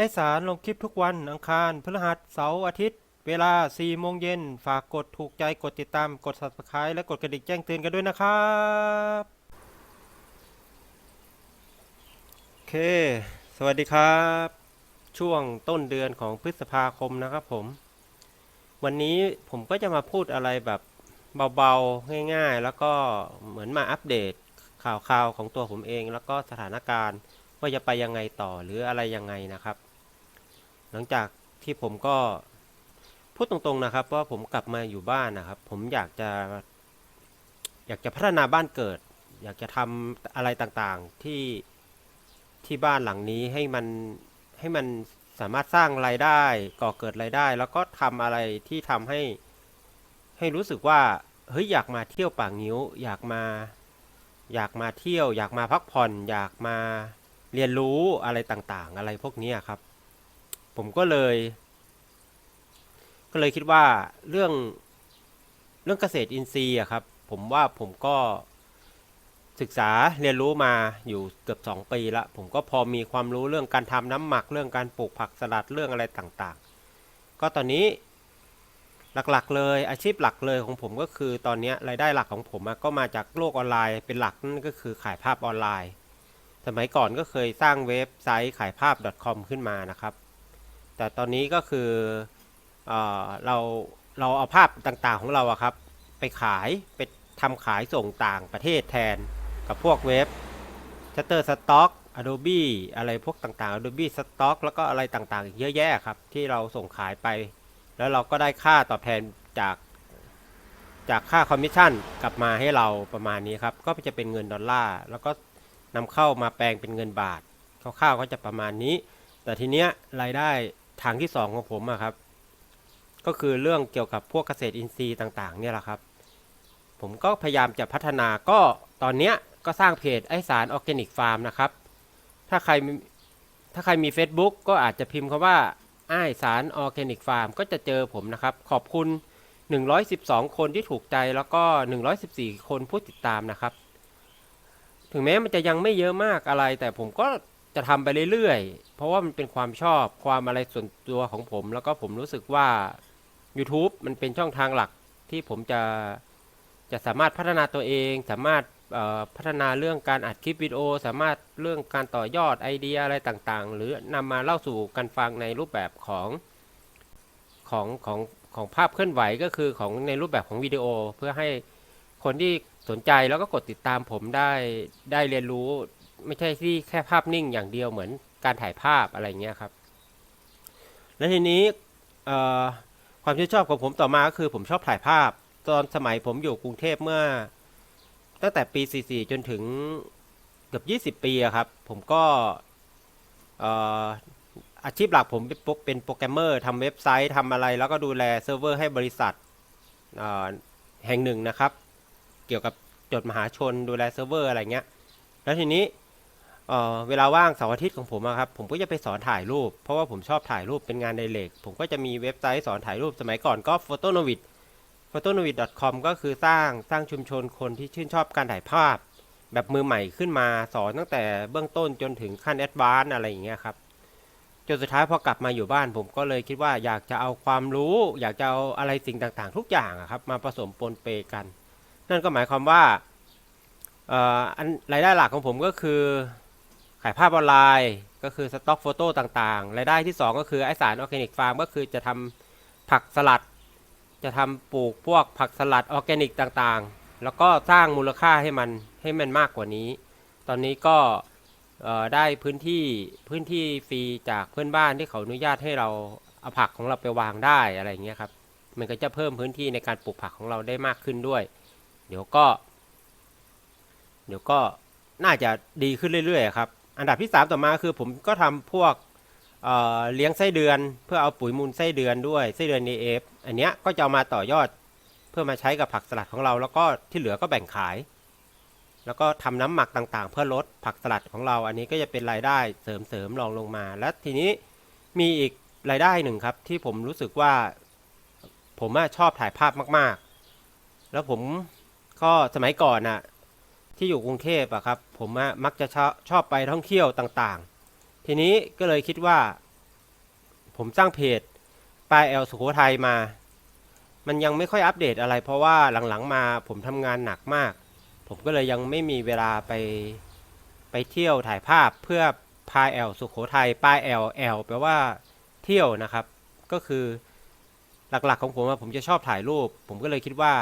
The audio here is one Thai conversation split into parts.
ให้สารลงคลิปทุกวันอังคารพฤหัสเสาร์อาทิตย์ เวลา 4 โมงเย็น ฝากกดถูกใจกดติดตามกด subscribe และกดกระดิ่งแจ้งเตือนกันด้วยนะครับโอเค สวัสดีครับ ช่วงต้นเดือนของพฤษภาคมนะครับผม วันนี้ผมก็จะมาพูดอะไรแบบเบาๆ ง่ายๆ แล้วก็เหมือนมาอัปเดตข่าวๆของตัวผมเอง แล้วก็สถานการณ์ว่าจะไปยังไงต่อหรืออะไรยังไงนะครับ หลังจากที่ผมก็พูดตรงๆนะครับว่าผมกลับมาอยู่บ้านนะครับ ผมอยากจะ อยากจะพัฒนาบ้านเกิด อยากจะทำอะไรต่างๆที่ที่บ้านหลังนี้ให้มันให้มันสามารถสร้างรายได้ก่อเกิดรายได้ แล้วก็ทำอะไรที่ทำให้ให้รู้สึกว่าเฮ้ยอยากมาเที่ยวป่างิ้ว อยากมา อยากมาเที่ยว อยากมาพักผ่อน อยากมาเรียนรู้อะไรต่างๆ อะไรพวกนี้ครับ ผมก็เลย ก็เลยคิดว่าเรื่องเรื่องเกษตรอินทรีย์อะครับ ผมว่าผมก็ศึกษาเรียนรู้มาอยู่เกือบสองปีละผมก็พอมีความรู้เรื่องการทำน้ำหมักเรื่องการปลูกผักสลัดเรื่องอะไรต่างๆ ก็ตอนนี้หลักๆ เลยอาชีพหลักเลยของผมก็คือตอนนี้รายได้หลักของผมก็มาจากโลกออนไลน์เป็นหลักนั่นก็คือขายภาพออนไลน์ สมัยก่อนก็เคยสร้างเว็บไซต์ขายภาพ .com ขึ้นมานะครับ แต่ตอนนี้ก็คือเอเราเราเอาภาพต่างๆของเราอะครับ ไปขายไปทำขายส่งต่างประเทศแทนกับพวกเว็บ Shutterstock Adobe อะไรพวกต่างๆ Adobe Stock แล้วก็อะไรต่างๆ อีกเยอะแยะครับ ที่เราส่งขายไป แล้วเราก็ได้ค่าตอบแทนจากจากค่าคอมมิชชั่นกลับมาให้เราประมาณนี้ครับ ก็จะเป็นเงินดอลลาร์แล้วก็นำเข้ามาแปลงเป็นเงินบาทคร่าวๆก็จะประมาณนี้ แต่ทีเนี้ยรายได้ ทางที่สองของผมอะครับ ก็คือเรื่องเกี่ยวกับพวกเกษตรอินทรีย์ต่างๆ เนี่ยแหละครับ ผมก็พยายามจะพัฒนาก็ตอนเนี้ยก็สร้างเพจไอสารออร์แกนิกฟาร์มนะครับ ถ้าใครถ้าใครมี Facebook ก็อาจจะพิมพ์คำว่าไอสารออร์แกนิกฟาร์มก็จะเจอผมนะครับ ขอบคุณ 112 คนที่ถูกใจแล้วก็ 114 คนผู้ติดตามนะครับ ถึงแม้มันจะยังไม่เยอะมากอะไร แต่ผมก็ จะทำไปเรื่อยๆ เพราะว่ามันเป็นความชอบความอะไรส่วนตัวของผม แล้วก็ผมรู้สึกว่า YouTube มันเป็นช่องทางหลักที่ผมจะจะสามารถพัฒนาตัวเอง สามารถพัฒนาเรื่องการอัดคลิปวิดีโอ สามารถเรื่องการต่อยอดไอเดียอะไรต่างๆ หรือนำมาเล่าสู่กันฟังในรูปแบบของของของของภาพเคลื่อนไหวก็คือของในรูปแบบของวิดีโอ เพื่อให้คนที่สนใจแล้วก็กดติดตามผมได้ได้เรียนรู้ ไม่ใช่ที่แค่ภาพนิ่งอย่างเดียวเหมือนการถ่ายภาพอะไรเงี้ยครับ และทีนี้ความชื่นชอบของผมต่อมาก็คือผมชอบถ่ายภาพ ตอนสมัยผมอยู่กรุงเทพเมื่อ ตั้งแต่ปี 44 จนถึงเกือบ20 ปีครับ ผมก็เอ่อาชีพหลักผมเป็นโปรแกรมเมอร์ทำเว็บไซต์ทำอะไร แล้วก็ดูแลเซิร์ฟเวอร์ให้บริษัทแห่งหนึ่งนะครับ เกี่ยวกับจดมหาชนดูแลเซิร์ฟเวอร์อะไรเงี้ย แล้วทีนี้ เอ่อเวลาว่างเสาร์อาทิตย์ของผมอะครับผมก็จะไปสอนถ่ายรูป เพราะว่าผมชอบถ่ายรูปเป็นงานไดเรกผมก็จะมีเว็บไซต์สอนถ่ายรูปสมัยก่อนก็ p h o t o n o v i d p h o t o n o v i d c o m ก็คือสร้างสร้างชุมชนคนที่ชื่นชอบการถ่ายภาพ แบบมือใหม่ขึ้นมาสอนตั้งแต่เบื้องต้นจนถึงขั้นแอดวานซ์อะไรอย่างเงี้ยครับจนสุดท้ายพอกลับมาอยู่บ้าน ผมก็เลยคิดว่าอยากจะเอาความรู้ อยากจะเอาอะไรสิ่งต่างๆ ทุกอย่างอะครับมาผสมปนเปกัน นั่นก็หมายความว่าเอ่ออันรายได้หลักของผมก็คือ ขายภาพออนไลน์ก็คือสต็อกโฟโต้ต่างๆ รายได้ที่ 2 ก็คือไอสารออร์แกนิกฟาร์มก็คือจะทำผักสลัด จะทำปลูกพวกผักสลัดออร์แกนิกต่างๆ แล้วก็สร้างมูลค่าให้มันให้มันมากกว่านี้ ตอนนี้ก็ได้พื้นที่พื้นที่ฟรีจากเพื่อนบ้านที่เขาอนุญาตให้เราเอาผักของเราไปวางได้อะไรอย่างเงี้ยครับมันก็จะเพิ่มพื้นที่ในการปลูกผักของเราได้มากขึ้นด้วย เดี๋ยวก็ เดี๋ยวก็น่าจะดีขึ้นเรื่อยๆครับ อันดับที่3ต่อมาคือผมก็ทำพวกเเลี้ยงไส้เดือน เพื่อเอาปุ๋ยมูลไส้เดือนด้วยไส้เดือน AF อันเนี้ยก็จะเอามาต่อยอดเพื่อมาใช้กับผักสลัดของเรา แล้วก็ที่เหลือก็แบ่งขาย แล้วก็ทำน้ำหมักต่างๆ เพื่อลดผักสลัดของเรา อันนี้ก็จะเป็นรายได้เสริมๆรองลงมา และทีนี้มีอีกรายได้หนึ่งครับ ที่ผมรู้สึกว่า ผมชอบถ่ายภาพมาก ๆ แล้วผมก็สมัยก่อนน่ะ ที่อยู่กรุงเทพอะครับ ผมมักจะชอบชอบไปท่องเที่ยวต่างๆ ทีนี้ก็เลยคิดว่า ผมสร้างเพจปลายแอลสุโขทัยมา มันยังไม่ค่อยอัปเดตอะไร เพราะว่าหลังๆมาผมทำงานหนักมาก ผมก็เลยยังไม่มีเวลาไปไปเที่ยวถ่ายภาพเพื่อพาแอลสุโขทัยปลายแอลแอลแปลว่าเที่ยวนะครับ ก็คือหลักๆของผมว่าผมจะชอบถ่ายรูป ผมก็เลยคิดว่า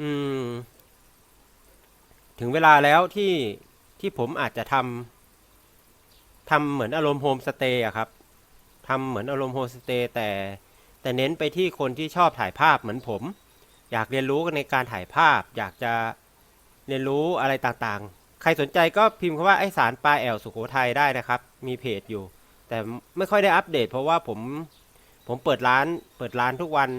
อืม ถึงเวลาแล้วที่ที่ผมอาจจะทำทำเหมือนอารมณ์โฮมสเตย์อะครับทำเหมือนอารมณ์โฮมสเตย์แต่แต่เน้นไปที่คนที่ชอบถ่ายภาพเหมือนผม อยากเรียนรู้ในการถ่ายภาพ อยากจะเรียนรู้อะไรต่างๆ ใครสนใจก็พิมพ์คำว่าไอสารปลาแอลสุโขทัยได้นะครับ มีเพจอยู่ แต่ไม่ค่อยได้อัปเดต เพราะว่าผมผมเปิดร้านเปิดร้านทุกวัน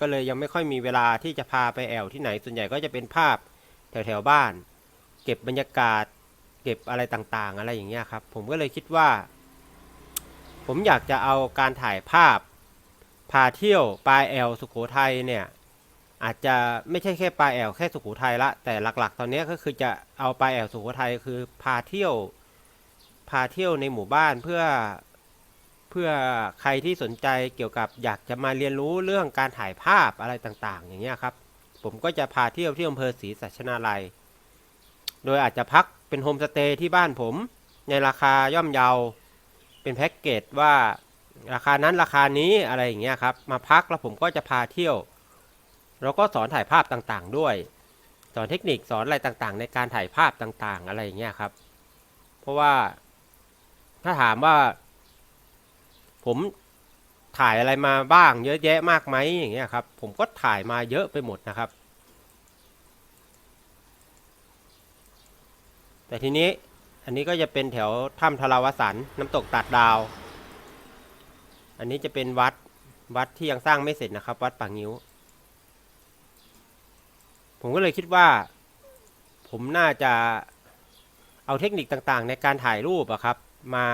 ก็เลยยังไม่ค่อยมีเวลาที่จะพาไปแอลที่ไหนส่วนใหญ่ก็จะเป็นภาพแถวแถวๆบ้าน เก็บบรรยากาศ เก็บอะไรต่างๆ อะไรอย่างเงี้ยครับ ผมก็เลยคิดว่า ผมอยากจะเอาการถ่ายภาพพาเที่ยวปลายแอลสุโขทัยเนี่ยอาจจะไม่ใช่แค่ปลายแอลแค่สุโขทัยละแต่หลักๆ ตอนนี้ก็คือจะเอาปลายแอลสุโขทัยคือพาเที่ยว พาเที่ยวในหมู่บ้านเพื่อเพื่อใครที่สนใจเกี่ยวกับอยากจะมาเรียนรู้เรื่องการถ่ายภาพอะไรต่างๆ อย่างเงี้ยครับ ผมก็จะพาเที่ยวที่อำเภอศรีสัชนาลัย โดยอาจจะพักเป็นโฮมสเตย์ที่บ้านผม ในราคาย่อมเยา เป็นแพ็กเกจว่าราคานั้นราคานี้อะไรอย่างเงี้ยครับ มาพักแล้วผมก็จะพาเที่ยว แล้วก็สอนถ่ายภาพต่างๆ ด้วย สอนเทคนิคสอนอะไรต่างๆ ในการถ่ายภาพต่างๆ อะไรอย่างเงี้ยครับ เพราะว่าถ้าถามว่า ผมถ่ายอะไรมาบ้างเยอะแยะมากไหมอย่างเงี้ยครับ ผมก็ถ่ายมาเยอะไปหมดนะครับ แต่ทีนี้อันนี้ก็จะเป็นแถวถ้ำทราวสันน้ำตกตัดดาว อันนี้จะเป็นวัดวัดที่ยังสร้างไม่เสร็จนะครับ วัดป่างิ้ว ผมก็เลยคิดว่า ผมน่าจะเอาเทคนิคต่างๆ ในการถ่ายรูปอะครับ มา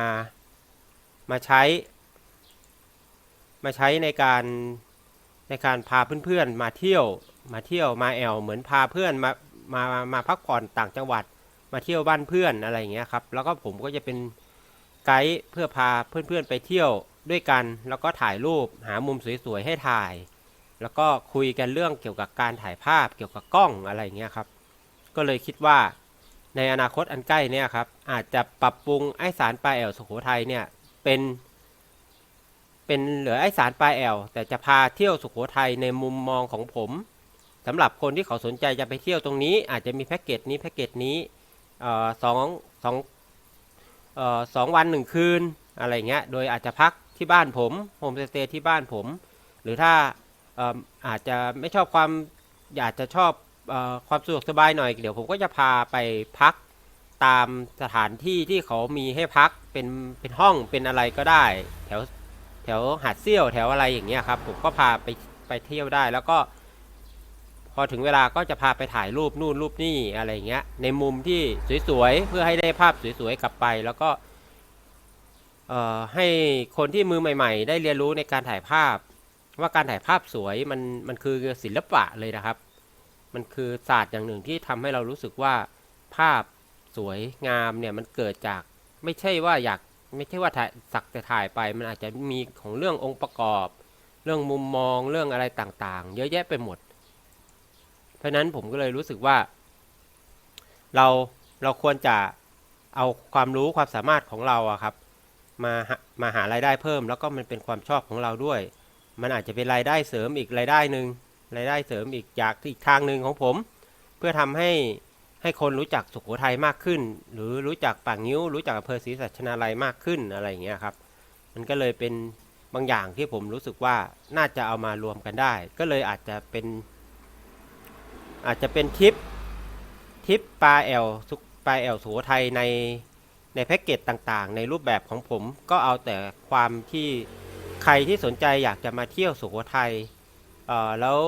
มาใช้ มาใช้ในการในการพาเพื่อนๆมาเที่ยว มาเที่ยวมาแอลเหมือนพาเพื่อนมามามาพักผ่อนต่างจังหวัด มาเที่ยวบ้านเพื่อนอะไรอย่างเงี้ยครับ แล้วก็ผมก็จะเป็นไกด์เพื่อพาเพื่อนๆไปเที่ยวด้วยกัน แล้วก็ถ่ายรูปหามุมสวยๆให้ถ่าย แล้วก็คุยกันเรื่องเกี่ยวกับการถ่ายภาพเกี่ยวกับกล้องอะไรอย่างเงี้ยครับ ก็เลยคิดว่าในอนาคตอันใกล้เนี่ยครับ อาจจะปรับปรุงไอสารปลาแอลสุโขทัยเนี่ยเป็น เป็นเหลือไอสารปลาแอลแต่จะพาเที่ยวสุโขทัยในมุมมองของผมสำหรับคนที่เขาสนใจจะไปเที่ยวตรงนี้ อาจจะมีแพ็กเกจนี้แพ็กเกจนี้ เอ่อสองสองเอ่อสองวันหนึ่งคืนอะไรเงี้ย โดยอาจจะพักที่บ้านผมโฮมสเตย์ที่บ้านผม หรือถ้าเอ่ออาจจะไม่ชอบความอยากจะชอบออความสะดวกสบายหน่อย เดี๋ยวผมก็จะพาไปพักตามสถานที่ที่เขามีให้พักเป็นเป็นห้องเป็นอะไรก็ได้ แถวแถวหาดเซี่ยวแถวอะไรอย่างเงี้ยครับ ผมก็พาไปไปเที่ยวได้แล้วก็ พอถึงเวลาก็จะพาไปถ่ายรูปนู่นรูปนี่อะไรเงี้ย ในมุมที่สวยๆ เพื่อให้ได้ภาพสวยๆ กลับไป แล้วก็ให้คนที่มือใหม่ ๆ ได้เรียนรู้ในการถ่ายภาพ ว่าการถ่ายภาพสวยมันมันคือศิลปะเลยนะครับ มันคือศาสตร์อย่างหนึ่งที่ทำให้เรารู้สึกว่าภาพสวยงามเนี่ยมันเกิดจากไม่ใช่ว่าอยากไม่ใช่ว่าถ่ายสักแต่ถ่ายไป มันอาจจะมีของเรื่ององค์ประกอบ เรื่องมุมมองเรื่องอะไรต่างๆ เยอะแยะไปหมด ราะนั้นผมก็เลยรู้สึกว่า เราเราควรจะเอาความรู้ความสามารถของเราอะครับมาหามาหารายได้เพิ่ม แล้วก็มันเป็นความชอบของเราด้วย มันอาจจะเป็นรายได้เสริมอีกรายได้หนึ่งรายได้เสริมอีกจากอีกทางหนึ่งของผม เพื่อทำให้ให้คนรู้จักสุโขทัยมากขึ้น หรือรู้จักป่างนิ้ว รู้จักอำเภอศรีสัชนาลัยมากขึ้นอะไรอย่างเงี้ยครับ มันก็เลยเป็นบางอย่างที่ผมรู้สึกว่าน่าจะเอามารวมกันได้ ก็เลยอาจจะเป็น อาจจะเป็นทริปทริปปลาแอลสุปลาแอลสุโขทัยในในแพ็กเกจต่างๆ ในรูปแบบของผมก็เอาแต่ความที่ใครที่สนใจอยากจะมาเที่ยวสุโขทัยเอ่อแล้ว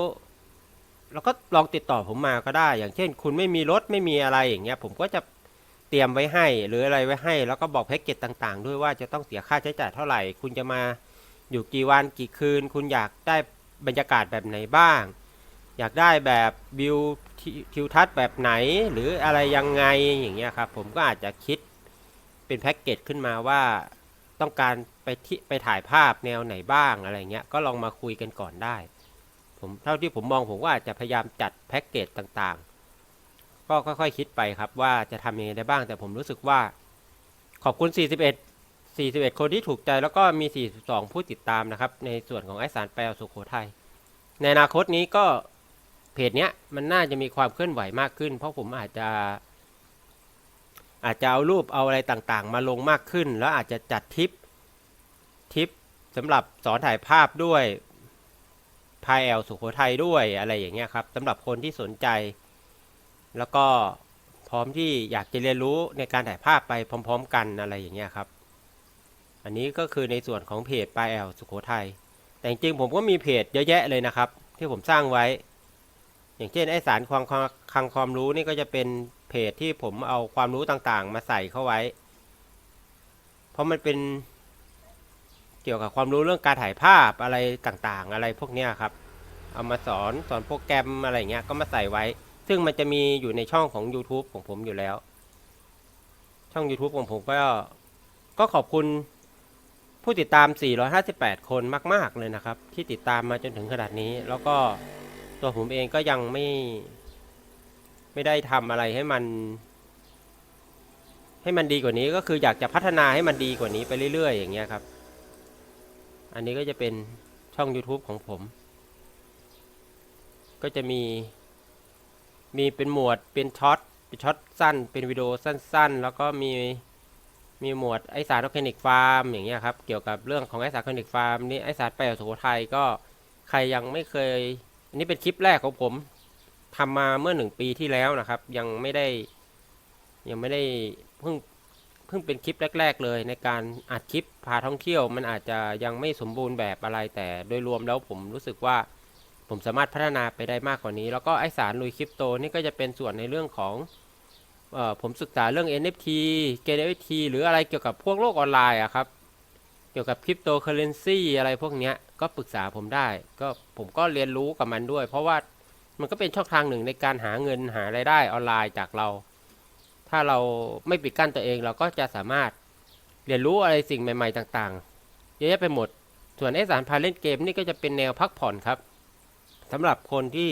แล้วก็ลองติดต่อผมมาก็ได้ อย่างเช่น คุณไม่มีรถไม่มีอะไรอย่างเงี้ยผมก็จะเตรียมไว้ให้ หรืออะไรไว้ให้ แล้วก็บอกแพ็กเกจต่างๆ ด้วยว่าจะต้องเสียค่าใช้จ่ายเท่าไหร่ คุณจะมาอยู่กี่วันกี่คืน คุณอยากได้บรรยากาศแบบไหนบ้าง อยากได้แบบวิวทิวทัศน์แบบไหนหรืออะไรยังไงอย่างเงี้ยครับ ผมก็อาจจะคิดเป็นแพ็กเกจขึ้นมาว่าต้องการไปที่ไปถ่ายภาพแนวไหนบ้างอะไรเงี้ยก็ลองมาคุยกันก่อนได้ ผมเท่าที่ผมมองผมว่าอาจจะพยายามจัดแพ็กเกจต่างๆ ก็ค่อยๆคิดไปครับว่าจะทำยังไงได้บ้าง แต่ผมรู้สึกว่า ขอบคุณ 41 41 คนที่ถูกใจแล้วก็มี 42 ผู้ติดตามนะครับ ในส่วนของไอสารแปลสุโขทัยในอนาคตนี้ก็ เพจเนี้ยมันน่าจะมีความเคลื่อนไหวมากขึ้น เพราะผมอาจจะ อาจจะเอารูปเอาอะไรต่างๆ มาลงมากขึ้น แล้วอาจจะจัดทิปทิปสำหรับสอนถ่ายภาพด้วยพายแอลสุโขทัยด้วยอะไรอย่างเงี้ยครับสำหรับคนที่สนใจ แล้วก็พร้อมที่อยากจะเรียนรู้ในการถ่ายภาพไปพร้อม ๆ กันอะไรอย่างเงี้ยครับ อันนี้ก็คือในส่วนของเพจปลายแอลสุโขทัยแต่จริงๆผมก็มีเพจเยอะแยะเลยนะครับ ที่ผมสร้างไว้ อย่างเช่นไอสารความคลังความรู้นี่ก็จะเป็นเพจที่ผมเอาความรู้ต่างๆ มาใส่เข้าไว้ เพราะมันเป็นเกี่ยวกับความรู้เรื่องการถ่ายภาพอะไรต่างๆ อะไรพวกเนี้ครับ เอามาสอนสอนโปรแกรมอะไรเงี้ยก็มาใส่ไว้ ซึ่งมันจะมีอยู่ในช่องของ YouTube ของผมอยู่แล้ว ช่อง YouTube ของผมก็ก็ขอบคุณผู้ติดตาม 458 คนมาก ๆ เลยนะครับ ที่ติดตามมาจนถึงขนาดนี้ แล้วก็ ตัวผมเองก็ยังไม่ ไม่ได้ทำอะไรให้มัน ให้มันดีกว่านี้ก็คืออยากจะพัฒนาให้มันดีกว่านี้ไปเรื่อย ๆ อย่างเงี้ยครับ อันนี้ก็จะเป็นช่อง YouTube ของผม ก็จะมี มีเป็นหมวดเป็นช็อตเป็นช็อตสั้น เป็นวิดีโอสั้น ๆ แล้วก็มีมีหมวดไอสารออร์แกนิกฟาร์มอย่างเงี้ยครับ เกี่ยวกับเรื่องของไอสารออร์แกนิกฟาร์มนี่ไอสารแปลสุโขทัยก็ใครยังไม่เคย อันนี้เป็นคลิปแรกของผมทำมาเมื่อหนึ่งปีที่แล้วนะครับ ยังไม่ได้ยังไม่ได้เพิ่งเพิ่งเป็นคลิปแรก ๆ เลยในการอัดคลิปพาท่องเที่ยว มันอาจจะยังไม่สมบูรณ์แบบอะไรแต่โดยรวมแล้วผมรู้สึกว่าผมสามารถพัฒนาไปได้มากกว่านี้ แล้วก็ไอสารลุยคริปโตนี่ก็จะเป็นส่วนในเรื่องของออผมศึกษาเรื่อง NFT เกม NFT หรืออะไรเกี่ยวกับพวกโลกออนไลน์อะครับ เกี่ยวกับคริปโตเคอเรนซีอะไรพวกเนี้ย ก็ปรึกษาผมได้ ก็ผมก็เรียนรู้กับมันด้วย เพราะว่ามันก็เป็นช่องทางหนึ่งในการหาเงินหารายได้ออนไลน์จากเรา ถ้าเราไม่ปิดกั้นตัวเองเราก็จะสามารถเรียนรู้อะไรสิ่งใหม่ๆต่างๆ เยอะแยะไปหมด ส่วนไอสารพาเล่นเกมนี่ก็จะเป็นแนวพักผ่อนครับสำหรับคนที่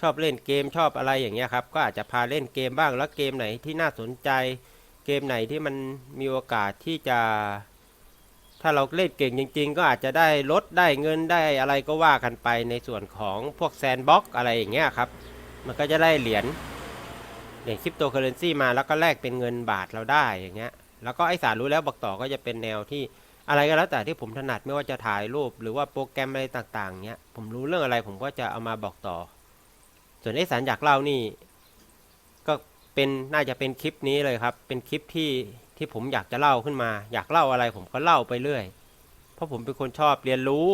ชอบเล่นเกมชอบอะไรอย่างเงี้ยครับ ก็อาจจะพาเล่นเกมบ้างแล้วเกมไหนที่น่าสนใจ เกมไหนที่มันมีโอกาสที่จะ ถ้าเราเล่นเก่งจริง ๆ ก็อาจจะได้ลดได้เงินได้อะไรก็ว่ากันไปในส่วนของพวกแซนบ็อกอะไรอย่างเงี้ยครับ มันก็จะได้เหรียญเหรียญคริปโตเคอเรนซีมาแล้วก็แลกเป็นเงินบาทเราได้อย่างเงี้ย แล้วก็ไอสารรู้แล้วบอกต่อก็จะเป็นแนวที่อะไรก็แล้วแต่ที่ผมถนัดไม่ว่าจะถ่ายรูป หรือว่าโปรแกรมอะไรต่างๆเงี้ยผมรู้เรื่องอะไรผมก็จะเอามาบอกต่อ ส่วนไอสารอยากเล่านี่ ก็เป็นน่าจะเป็นคลิปนี้เลยครับ เป็นคลิปที่ ที่ผมอยากจะเล่าขึ้นมา อยากเล่าอะไรผมก็เล่าไปเรื่อย เพราะผมเป็นคนชอบเรียนรู้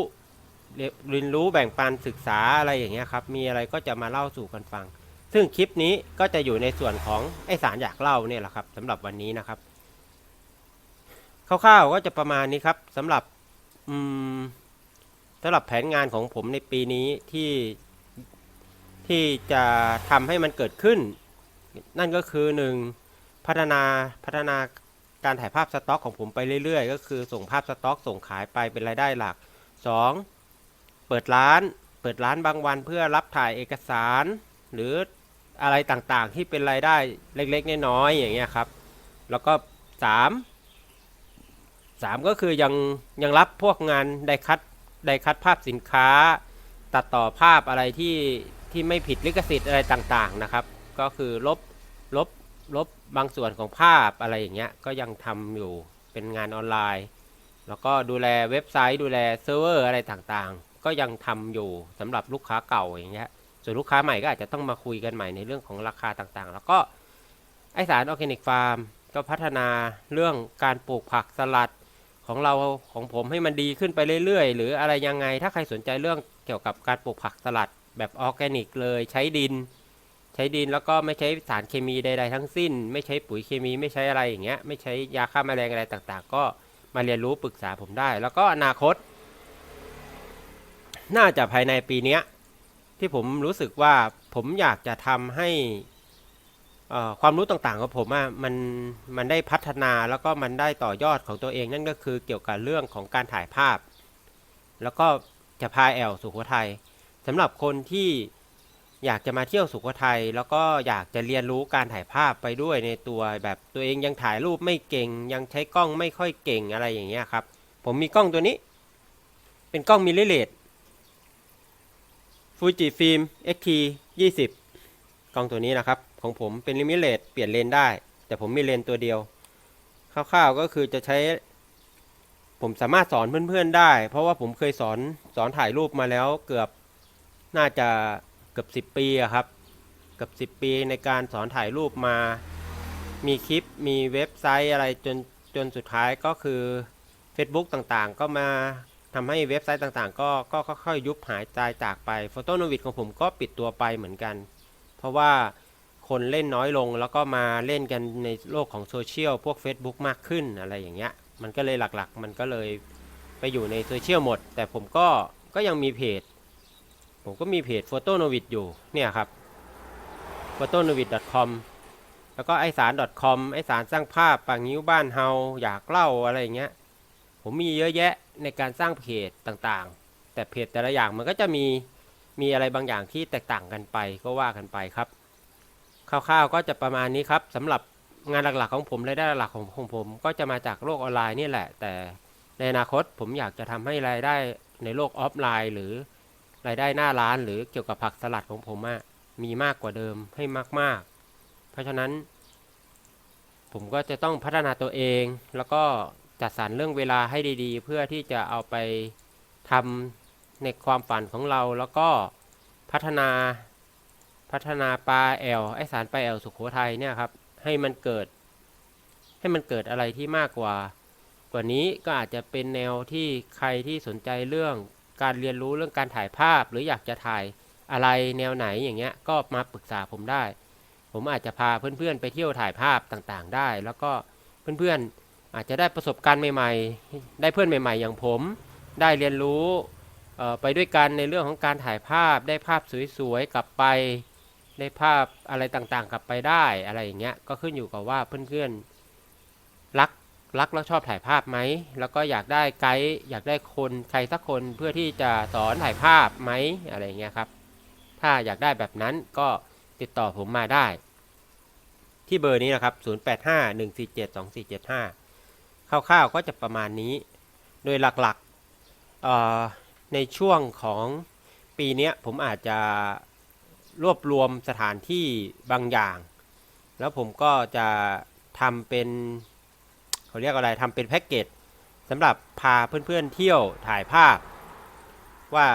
เรียนรู้แบ่งปันศึกษาอะไรอย่างเงี้ยครับ มีอะไรก็จะมาเล่าสู่กันฟัง ซึ่งคลิปนี้ก็จะอยู่ในส่วนของไอสารอยากเล่าเนี่ยแหละครับสำหรับวันนี้นะครับคร่าวๆก็จะประมาณนี้ครับสำหรับอืมสำหรับแผนงานของผมในปีนี้ที่ที่จะทำให้มันเกิดขึ้น นั่นก็คือหนึ่งพัฒนาพัฒนา การถ่ายภาพสต็อกของผมไปเรื่อยๆ ก็คือส่งภาพสต็อก ส่งขายไปเป็นรายได้หลัก 2. เปิดร้าน เปิดร้านบางวันเพื่อรับถ่ายเอกสาร หรืออะไรต่างๆ ที่เป็นรายได้เล็กๆน้อยๆอย่างเงี้ยครับ แล้วก็สามสามก็คือยังยังรับพวกงานไดคัดไดคัดภาพสินค้า ตัดต่อภาพอะไรที่ที่ไม่ผิดลิขสิทธิ์อะไรต่างๆนะครับ ก็คือลบ ลบบบางส่วนของภาพอะไรอย่างเงี้ยก็ยังทำอยู่เป็นงานออนไลน์ แล้วก็ดูแลเว็บไซต์ดูแลเซิร์ฟเวอร์อะไรต่างๆ ก็ยังทำอยู่สำหรับลูกค้าเก่าอย่างเงี้ยส่วนลูกค้าใหม่ก็อาจจะต้องมาคุยกันใหม่ในเรื่องของราคาต่างๆ แล้วก็ไอสารออร์แกนิกฟาร์มก็พัฒนาเรื่องการปลูกผักสลัดของเราของผมให้มันดีขึ้นไปเรื่อยๆ หรืออะไรยังไงถ้าใครสนใจเรื่องเกี่ยวกับการปลูกผักสลัดแบบออร์แกนิกเลยใช้ดิน ใช้ดินแล้วก็ไม่ใช้สารเคมีใด ๆ ทั้งสิ้น ไม่ใช้ปุ๋ยเคมีไม่ใช้อะไรอย่างเงี้ยไม่ใช้ยาฆ่าแมลงอะไรต่างๆ ก็มาเรียนรู้ปรึกษาผมได้ แล้วก็อนาคต น่าจะภายในปีเนี้ยที่ผมรู้สึกว่าผมอยากจะทำให้ความรู้ต่างๆของผมอะมันมันได้พัฒนาแล้วก็มันได้ต่อยอดของตัวเองนั่นก็คือเกี่ยวกับเรื่องของการถ่ายภาพ แล้วก็จะพาแอลสุโขทัยสำหรับคนที่ อยากจะมาเที่ยวสุโขทัยแล้วก็อยากจะเรียนรู้การถ่ายภาพไปด้วยในตัวแบบตัวเองยังถ่ายรูปไม่เก่ง ยังใช้กล้องไม่ค่อยเก่งอะไรอย่างเงี้ยครับ ผมมีกล้องตัวนี้ เป็นกล้องมิเรเลสฟูจิฟิล์ม XT 20 กล้องตัวนี้นะครับ ของผมเป็นลิมิเลตเปลี่ยนเลนได้ แต่ผมมีเลนตัวเดียวคร่าวๆก็คือจะใช้ ผมสามารถสอนเพื่อนๆได้ เพราะว่าผมเคยสอนสอนถ่ายรูปมาแล้วเกือบน่าจะ เกือบ 10 ปีอะครับเกือบ10 ปีในการสอนถ่ายรูปมา มีคลิปมีเว็บไซต์อะไรจนจนสุดท้ายก็คือ Facebook ต่างๆ ก็มาทำให้เว็บไซต์ต่างๆ ก็ก็ค่อยๆยุบหายตายจากไปโฟโตโนวิดของผมก็ปิดตัวไปเหมือนกัน เพราะว่าคนเล่นน้อยลงแล้วก็มาเล่นกันในโลกของโซเชียลพวก Facebook มากขึ้นอะไรอย่างเงี้ย มันก็เลยหลักๆ มันก็เลยไปอยู่ในโซเชียลหมด แต่ผมก็ก็ยังมีเพจ ผมก็มีเพจ p h o t o n o v i d อยู่เนี่ยครับ p h o t o n o v i d c o m แล้วก็ไอสาร .com ไอสารสร้างภาพปางิ้วบ้านเฮาอยากเล่าอะไรเงี้ย ผมมีเยอะแยะในการสร้างเพจต่างๆ แต่เพจแต่ละอย่างมันก็จะมีมีอะไรบางอย่างที่แตกต่างกันไปก็ว่ากันไปครับคร่าวๆก็จะประมาณนี้ครับสำหรับงานหลักๆของผมรายได้หลักของของผม ก็จะมาจากโลกออนไลน์นี่แหละ แต่ในอนาคตผมอยากจะทำให้รายได้ในโลกออฟไลน์ หรือ รายได้หน้าร้านหรือเกี่ยวกับผักสลัดของผมอะมีมากกว่าเดิมให้มาก ๆ เพราะฉะนั้น ผมก็จะต้องพัฒนาตัวเอง แล้วก็จัดสรรเรื่องเวลาให้ดีๆ เพื่อที่จะเอาไปทำในความฝันของเราแล้วก็พัฒนาพัฒนาปลาแอลไอสารปลาแอลสุโขทัยเนี่ยครับให้มันเกิด ให้มันเกิดอะไรที่มากกว่า กว่านี้ก็อาจจะเป็นแนวที่ใครที่สนใจเรื่อง การเรียนรู้เรื่องการถ่ายภาพ หรืออยากจะถ่ายอะไรแนวไหนอย่างเงี้ยก็มาปรึกษาผมได้ ผมอาจจะพาเพื่อนๆ ไปเที่ยวถ่ายภาพต่างๆ ได้ แล้วก็เพื่อนๆอาจจะได้ประสบการณ์ใหม่ๆ ได้เพื่อนใหม่ ๆ อย่างผม ได้เรียนรู้ไปด้วยกันในเรื่องของการถ่ายภาพได้ภาพสวยๆกลับไปได้ภาพอะไรต่างๆ กลับไปได้อะไรอย่างเงี้ยก็ขึ้นอยู่กับว่าเพื่อนๆรัก รักแล้วชอบถ่ายภาพไหม แล้วก็อยากได้ไกด์อยากได้คนใครสักคนเพื่อที่จะสอนถ่ายภาพไหมอะไรอย่างเงี้ยครับ ถ้าอยากได้แบบนั้นก็ติดต่อผมมาได้ ที่เบอร์นี้นะครับ 0851472475 คร่าวๆก็จะประมาณนี้ โดยหลักๆในช่วงของปีนี้ผมอาจจะรวบรวมสถานที่บางอย่าง แล้วผมก็จะทำเป็น เขาเรียกอะไรทำเป็นแพ็กเกจสำหรับพาเพื่อนๆเที่ยวถ่ายภาพ ว่า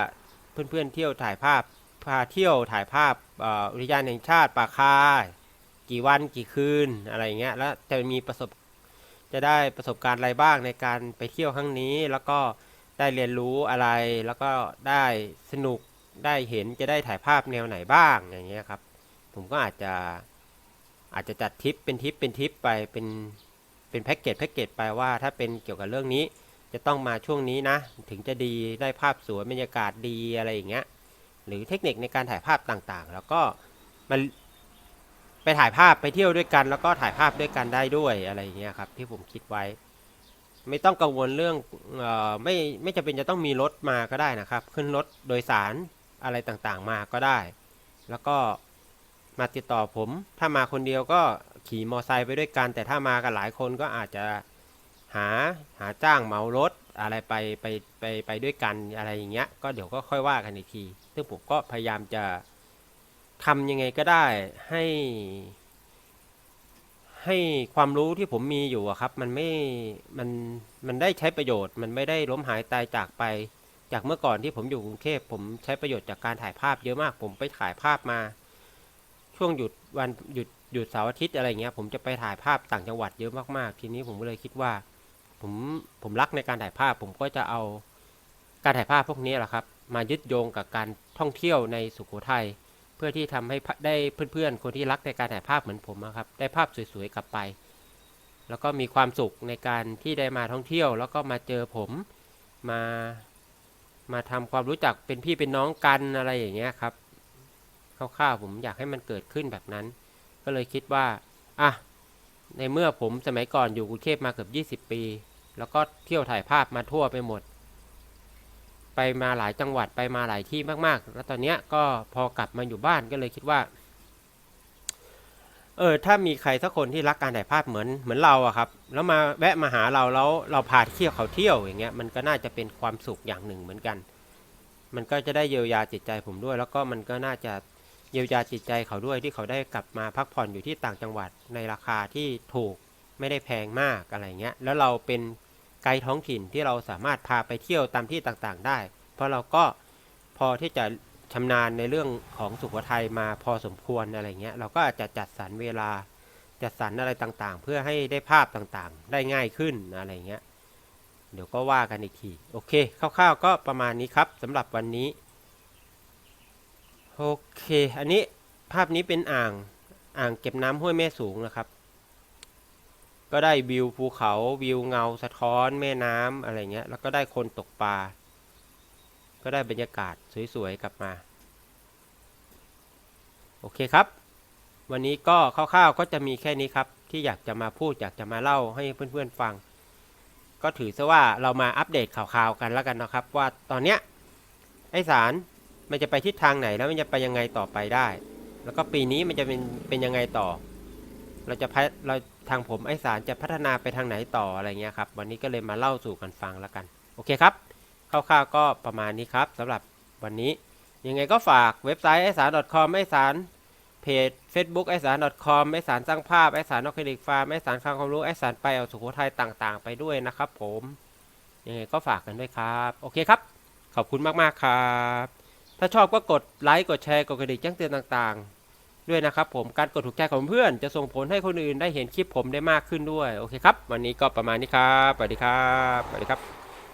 เพื่อนๆเที่ยวถ่ายภาพ พาเที่ยวถ่ายภาพอุทยานแห่งชาติป่าคากี่วันกี่คืนอะไรอย่างเงี้ยแล้วจะมีประสบจะได้ประสบการณ์อะไรบ้างในการไปเที่ยวครั้งนี้ แล้วก็ได้เรียนรู้อะไรแล้วก็ได้สนุกได้เห็นจะได้ถ่ายภาพแนวไหนบ้างอย่างเงี้ยครับ ผมก็อาจจะอาจจะจัดทริปเป็นทริปเป็นทริปไปเป็น เป็นแพ็กเกจแพ็กเกจไปว่าถ้าเป็นเกี่ยวกับเรื่องนี้ จะต้องมาช่วงนี้นะ ถึงจะดีได้ภาพสวยบรรยากาศดีอะไรอย่างเงี้ยหรือเทคนิคในการถ่ายภาพต่างๆ แล้วก็มันไปถ่ายภาพไปเที่ยวด้วยกัน แล้วก็ถ่ายภาพด้วยกันได้ด้วยอะไรอย่างเงี้ยครับที่ผมคิดไว้ ไม่ต้องกังวลเรื่องเออไม่ไม่จำเป็นจะต้องมีรถมาก็ได้นะครับ ขึ้นรถโดยสารอะไรต่างๆมาก็ได้ แล้วก็มาติดต่อผมถ้ามาคนเดียวก็ ขี่มอไซค์ไปด้วยกัน แต่ถ้ามากันหลายคนก็อาจจะหาหาจ้างเหมารถอะไรไปไปไปไปด้วยกันอะไรอย่างเงี้ย ก็เดี๋ยวก็ค่อยว่ากันอีกที ซึ่งผมก็พยายามจะทำยังไงก็ได้ให้ ให้ความรู้ที่ผมมีอยู่ครับ มันไม่มันมันได้ใช้ประโยชน์ มันไม่ได้ล้มหายตายจากไป จากเมื่อก่อนที่ผมอยู่กรุงเทพผมใช้ประโยชน์จากการถ่ายภาพเยอะมาก ผมไปถ่ายภาพมา ช่วงหยุดวันหยุดหยุดเสาร์อาทิตย์อะไรเงี้ยผมจะไปถ่ายภาพต่างจังหวัดเยอะมากๆ ทีนี้ผมก็เลยคิดว่า ผมผมรักในการถ่ายภาพ ผมก็จะเอาการถ่ายภาพพวกนี้แหละครับ มายึดโยงกับการท่องเที่ยวในสุโขทัยเพื่อที่ทำให้ได้เพื่อนๆ คนที่รักในการถ่ายภาพเหมือนผมอะครับ ได้ภาพสวยๆกลับไป แล้วก็มีความสุขในการที่ได้มาท่องเที่ยว แล้วก็มาเจอผมมามาทำความรู้จักเป็นพี่เป็นน้องกันอะไรอย่างเงี้ยครับคร่าวๆผมอยากให้มันเกิดขึ้นแบบนั้น ก็เลยคิดว่าอะในเมื่อผมสมัยก่อนอยู่กรุงเทพมาเกือบ20 ปี แล้วก็เที่ยวถ่ายภาพมาทั่วไปหมด ไปมาหลายจังหวัดไปมาหลายที่มาก ๆ แล้วตอนเนี้ยก็พอกลับมาอยู่บ้านก็เลยคิดว่า เออถ้ามีใครสักคนที่รักการถ่ายภาพเหมือนเหมือนเราอะครับ แล้วมาแวะมาหาเราแล้วเราพาเที่ยวเขาเที่ยวอย่างเงี้ยมันก็น่าจะเป็นความสุขอย่างหนึ่งเหมือนกัน มันก็จะได้เยียวยาจิตใจผมด้วย แล้วก็มันก็น่าจะ ยียวยาจิตใจเขาด้วยที่เขาได้กลับมาพักผ่อนอยู่ที่ต่างจังหวัดในราคาที่ถูกไม่ได้แพงมากอะไรเงี้ย แล้วเราเป็นไกด์ท้องถิ่นที่เราสามารถพาไปเที่ยวตามที่ต่างๆ ได้ เพราะเราก็พอที่จะชำนาญในเรื่องของสุโขทัยมาพอสมควรอะไรเงี้ย เราก็อาจจะจัดสรรเวลาจัดสรรอะไรต่างๆ เพื่อให้ได้ภาพต่างๆ ได้ง่ายขึ้นอะไรเงี้ย เดี๋ยวก็ว่ากันอีกที โอเคคร่าวๆก็ประมาณนี้ครับสำหรับวันนี้ โอเค อันนี้ภาพนี้เป็นอ่างอ่างเก็บน้ำห้วยแม่สูงนะครับ ก็ได้วิวภูเขาวิวเงาสะท้อนแม่น้ำอะไรเงี้ย แล้วก็ได้คนตกปลา ก็ได้บรรยากาศสวยๆกลับมา โอเคครับ วันนี้ก็คร่าวๆก็จะมีแค่นี้ครับ ที่อยากจะมาพูดอยากจะมาเล่าให้เพื่อนๆฟัง ก็ถือซะว่าเรามาอัปเดตข่าวๆกันแล้วกันนะครับ ว่าตอนเนี้ยไอสาร มันจะไปทิศทางไหนแล้วมันจะไปยังไงต่อไปได้ แล้วก็ปีนี้มันจะเป็นเป็นยังไงต่อ เราจะพัฒเราทางผมไอสารจะพัฒนาไปทางไหนต่ออะไรเงี้ยครับ วันนี้ก็เลยมาเล่าสู่กันฟังแล้วกัน โอเคครับคร่าวๆก็ประมาณนี้ครับสำหรับวันนี้ยังไงก็ฝากเว็บไซต์ไอสาร .com ไอสารเพจ Facebook ไอสาร .com ไอสารสร้างภาพไอสารนอกคลินิกฟาร์มไอสารคลังความรู้ไอสารไปเอาสุโขทัยต่างๆ ไปด้วยนะครับผมยังไงก็ฝากกันด้วยครับ โอเคครับ ขอบคุณมาก ๆ ครับ ถ้าชอบก็กดไลค์กดแชร์กดกระดิ่งแจ้งเตือนต่างๆ ด้วยนะครับผมการกดถูกใจของเพื่อนจะส่งผลให้คนอื่นได้เห็นคลิปผมได้มากขึ้นด้วยโอเคครับ วันนี้ก็ประมาณนี้ครับสวัสดีครับสวัสดีครับ